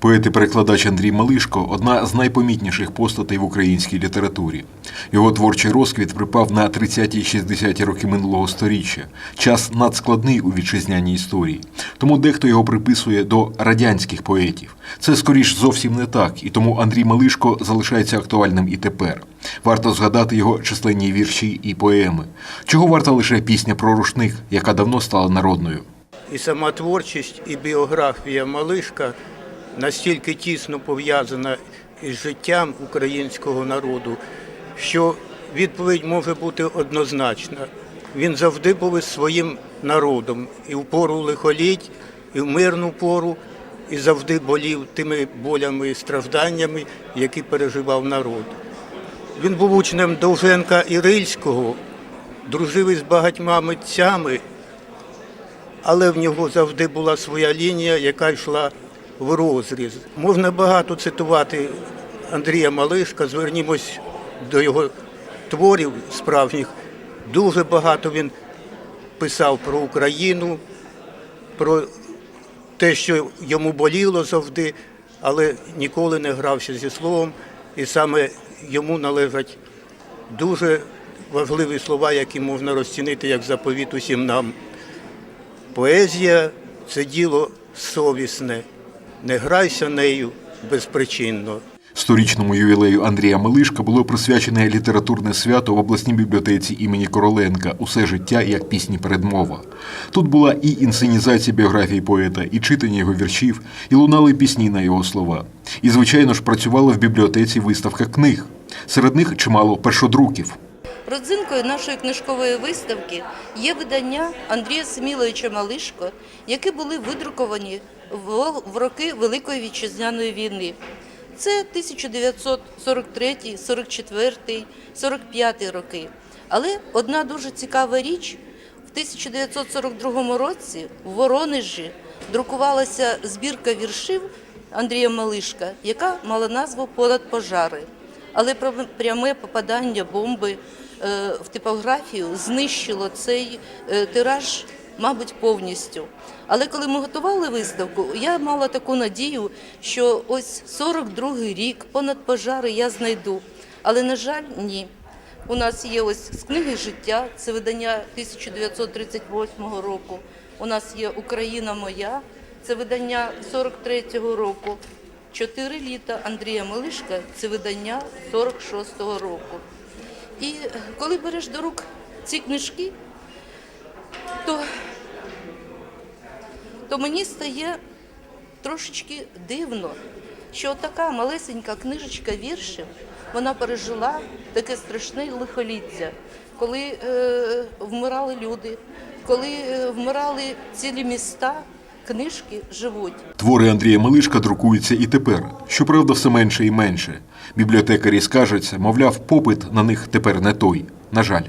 Поет і перекладач Андрій Малишко одна з найпомітніших постатей в українській літературі. Його творчий розквіт припав на 30-60-ті роки минулого сторіччя, час надскладний у вітчизняній історії. Тому дехто його приписує до радянських поетів. Це скоріш зовсім не так, і тому Андрій Малишко залишається актуальним і тепер. Варто згадати його численні вірші і поеми. Чого варта лише пісня про рушник, яка давно стала народною. І сама творчість, і біографія Малишка настільки тісно пов'язана із життям українського народу, що відповідь може бути однозначна. Він завжди був із своїм народом і в пору лихоліть, і в мирну пору, і завжди болів тими болями і стражданнями, які переживав народ. Він був учнем Довженка і Рильського, дружив із багатьма митцями, але в нього завжди була своя лінія, яка йшла в розріз. Можна багато цитувати Андрія Малишка, звернімось до його творів справжніх. Дуже багато він писав про Україну, про те, що йому боліло завжди, але ніколи не грався зі словом. І саме йому належать дуже важливі слова, які можна розцінити як заповіт усім нам. Поезія це діло совісне, не грайся нею безпричинно. Сторічному ювілею Андрія Малишка було присвячене літературне свято в обласній бібліотеці імені Короленка Усе життя як пісні передмова. Тут була і інсценізація біографії поета, і читання його віршів, і лунали пісні на його слова. І, звичайно ж, працювала в бібліотеці виставка книг. Серед них чимало першодруків. Родзинкою нашої книжкової виставки є видання Андрія Семіловича Малишко, які були видруковані в роки Великої вітчизняної війни. Це 1943, 44, 45 роки. Але одна дуже цікава річ в 1942 році в Воронежі друкувалася збірка віршів Андрія Малишка, яка мала назву Понад пожари. Але прям- пряме попадання бомби е, в типографію знищило цей е, тираж, мабуть, повністю. Але коли ми готували виставку, я мала таку надію, що ось 42-й рік, понад пожари я знайду. Але, на жаль, ні. У нас є ось з книги життя, це видання 1938 року. У нас є Україна моя, це видання 43-го року. Чотири літа Андрія Милишка це видання 46-го року. І коли береш до рук ці книжки, то, то мені стає трошечки дивно, що така малесенька книжечка віршів вона пережила таке страшне лихоліття, коли е, вмирали люди, коли е, вмирали цілі міста, книжки живуть. Твори Андрія Малишка друкуються і тепер, щоправда, все менше і менше. Бібліотекарі скаржаться, мовляв, попит на них тепер не той. На жаль.